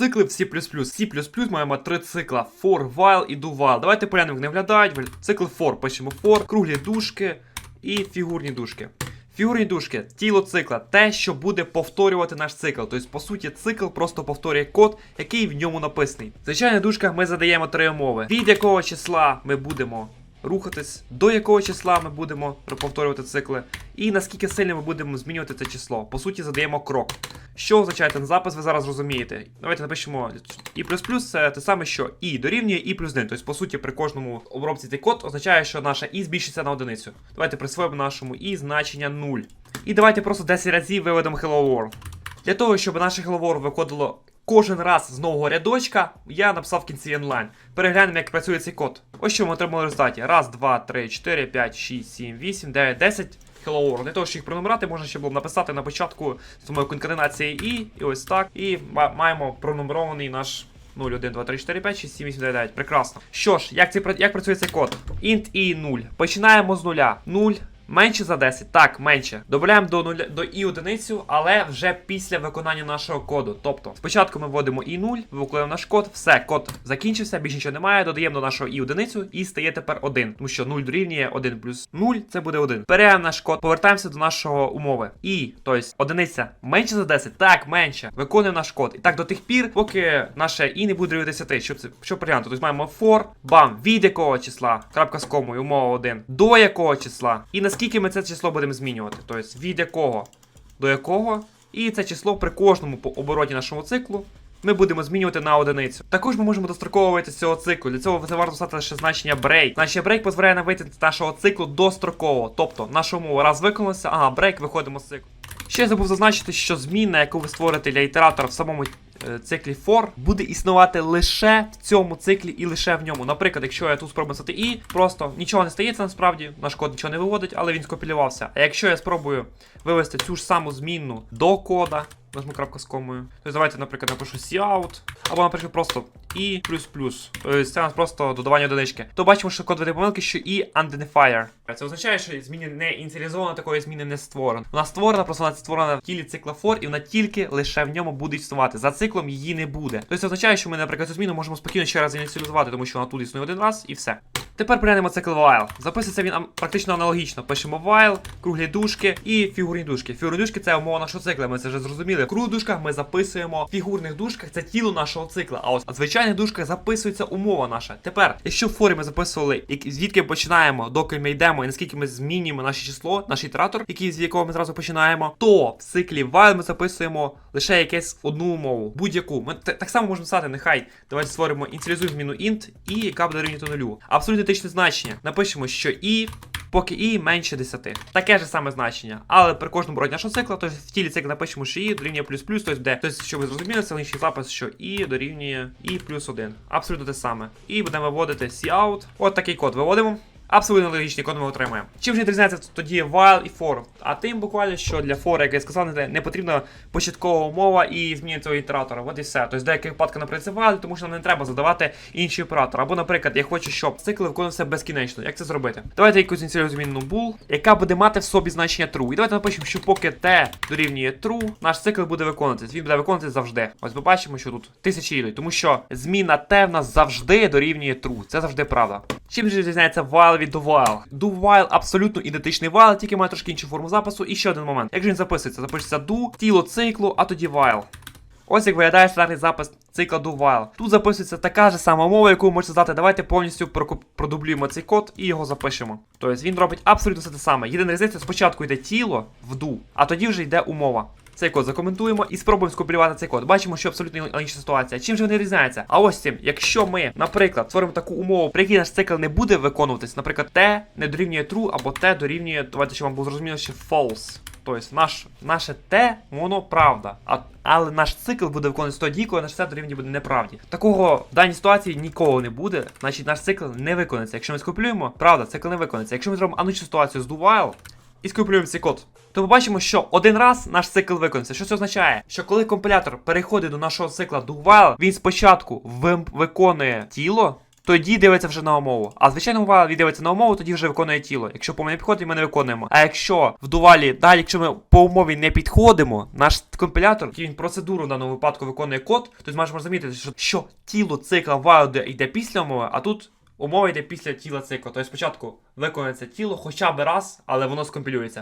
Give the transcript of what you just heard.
Цикли в C++. C++ маємо три цикла: for, while і do while. Давайте як не виглядають. Цикл for, пишемо for, круглі дужки і фігурні дужки. Фігурні дужки, тіло цикла, те, що буде повторювати наш цикл. Тобто, по суті, цикл просто повторює код, який в ньому написаний. В звичайних дужках ми задаємо три умови: від якого числа ми будемо рухатись, до якого числа ми будемо повторювати цикли, і наскільки сильно ми будемо змінювати це число. По суті, задаємо крок. Що означає ten запис, ви зараз розумієте. Давайте напишемо і це те саме, що і дорівнює і плюс 1. Тобто, по суті, при кожному обробці цей код означає, що наша і збільшиться на одиницю. Давайте присвоїмо нашому і значення 0. І давайте просто 10 разів виведемо Hello World. Для того, щоб наше Hello World виходило кожен раз з нового рядочка, я написав в кінці онлайн. Переглянемо, як працює цей код. Ось що ми отримали в результаті. Раз, два, три, чотири, п'ять, шість, сім, вісім, дев'ять, десять. Hello World. Для того, щоб їх пронумерати, можна ще було написати на початку з самої конкатенації і, і ось так. І маємо пронумерований наш 0, 1, 2, 3, 4, 5, 6, 7, 8, 9, 9. Прекрасно. Що ж, як, цей, як працює цей код? int і 0. Починаємо з нуля. 0 менше за 10. Так, менше. Додаємо до нуля до і одиницю, але вже після виконання нашого коду. Тобто, спочатку ми вводимо і 0, виконуємо наш код, все, код закінчився, більше нічого немає. Додаємо до нашого і одиницю і стає тепер 1. Тому що 0 дорівнює 1 плюс 0, це буде 1. Беремо наш код, повертаємося до нашого умови. І, тобто, одиниця менше за 10, так, менше. Виконуємо наш код. І так до тих пір, поки наше і не буде дорівнювати 10. Що це що прийнято? Тобто маємо for, бам, від якого числа, крапка з комою, умова 1, до якого числа, і наскільки ми це число будемо змінювати. Тобто від якого до якого, і це число при кожному обороті нашого циклу. Ми будемо змінювати на одиницю. Також ми можемо достроковувати цього циклу. Для цього це варто стати ще значення break. Значення break дозволяє нам вийти з нашого циклу достроково. Тобто, наша умова раз виконалася, ага, break, виходимо з циклу. Ще я забув зазначити, що зміна, яку ви створите для ітератора в самому циклі for, буде існувати лише в цьому циклі і лише в ньому. Наприклад, якщо я тут спробую написати і, просто нічого не стається насправді, наш код нічого не виводить, але він скопілювався. А якщо я спробую вивести цю ж саму змінну до кода, нажму крапка з комою. то давайте, наприклад, напишу cout, або, наприклад, просто і плюс плюс. Тобто це у нас просто додавання одинички. То бачимо, що код веде помилки, що і unidentifier. Це означає, що зміни не ініціалізовано, такої зміни не створено. Вона створена, просто вона створена в тілі цикла for, і вона тільки лише в ньому буде існувати. За циклом її не буде. Тобто це означає, що ми, наприклад, цю зміну можемо спокійно ще раз ініціалізувати, тому що вона тут існує один раз і все. Тепер поглянемо цикл while. Записується він практично аналогічно. Пишемо while, круглі дужки і фігурні дужки. Фігурні дужки це умова нашого цикла, ми це вже зрозуміли. В круглих дужках ми записуємо в фігурних дужках це тіло нашого цикла. А ось в звичайних дужках записується умова наша. Тепер, якщо в форі ми записували, звідки починаємо, доки ми йдемо, і наскільки ми змінюємо наше число, наш ітератор, який з якого ми зразу починаємо, то в циклі while ми записуємо лише якесь одну умову, будь-яку. Ми так само можемо писати, нехай давайте створимо ініціалізуємо зміну int і яка буде дорівнювати нулю. Абсолютно ідентичне значення. Напишемо, що і. Поки і менше 10. Таке ж саме значення. Але при кожному обороті нашого цикла, тож в тілі цикла напишемо, що і дорівнює плюс плюс, тобто де. Тобто, щоб ви зрозуміли, це інший запис, що і дорівнює і плюс 1. Абсолютно те саме. І будемо вводити cout. От такий код виводимо. Абсолютно логічний код ми отримаємо. Чим же відрізняється тоді while і for? А тим буквально, що для for, як я сказав, не, потрібна початкова умова і зміни цього ітератора. От і все. Тобто в деяких випадках наприклад, це while, тому що нам не треба задавати інший оператор. Або, наприклад, я хочу, щоб цикл виконувався безкінечно. Як це зробити? Давайте якусь ініціалізуємо змінну bool, яка буде мати в собі значення true. І давайте напишемо, що поки t дорівнює true, наш цикл буде виконуватись. Він буде виконуватись завжди. Ось ми бачимо, що тут тисячі ідуть, тому що зміна t в нас завжди дорівнює true. Це завжди правда. Чим же відрізняється while від do while абсолютно ідентичний while, тільки має трошки іншу форму запису. І ще один момент. Як же він записується? Запишеться do, тіло циклу, а тоді while. Ось як виглядає стандартний запис цикла do while. Тут записується така ж сама мова, яку ви можете задати. Давайте повністю продублюємо цей код і його запишемо. Тобто він робить абсолютно все те саме. Єдина різниця, спочатку йде тіло в do, а тоді вже йде умова. Цей код закоментуємо і спробуємо скопіювати цей код. Бачимо, що абсолютно інша ситуація. Чим же вони різняються? А ось цим, якщо ми, наприклад, створимо таку умову, при якій наш цикл не буде виконуватись, наприклад, t не дорівнює true, або t дорівнює, давайте, щоб вам було зрозуміло, ще false. Тобто наш, наше Т, воно правда. А, але наш цикл буде виконуватися тоді, коли наш Т дорівнює буде неправді. Такого в даній ситуації ніколи не буде, значить наш цикл не виконається. Якщо ми скопіюємо, правда, цикл не виконається. Якщо ми зробимо аналогічну ситуацію з do while і скопіюємо цей код, то побачимо, що один раз наш цикл виконується. Що це означає? Що коли компілятор переходить до нашого цикла do while, він спочатку вим- виконує тіло. тоді дивиться вже на умову. А звичайно, він дивиться на умову, тоді вже виконує тіло. Якщо по умові не підходить, ми не виконуємо. А якщо в дувалі далі, якщо ми по умові не підходимо, наш компілятор, який він процедуру в даному випадку виконує код, то зможемо розуміти, що, що тіло цикла while йде після умови, а тут Умова йде після тіла цикла. Тобто спочатку виконується тіло хоча б раз, але воно скомпілюється.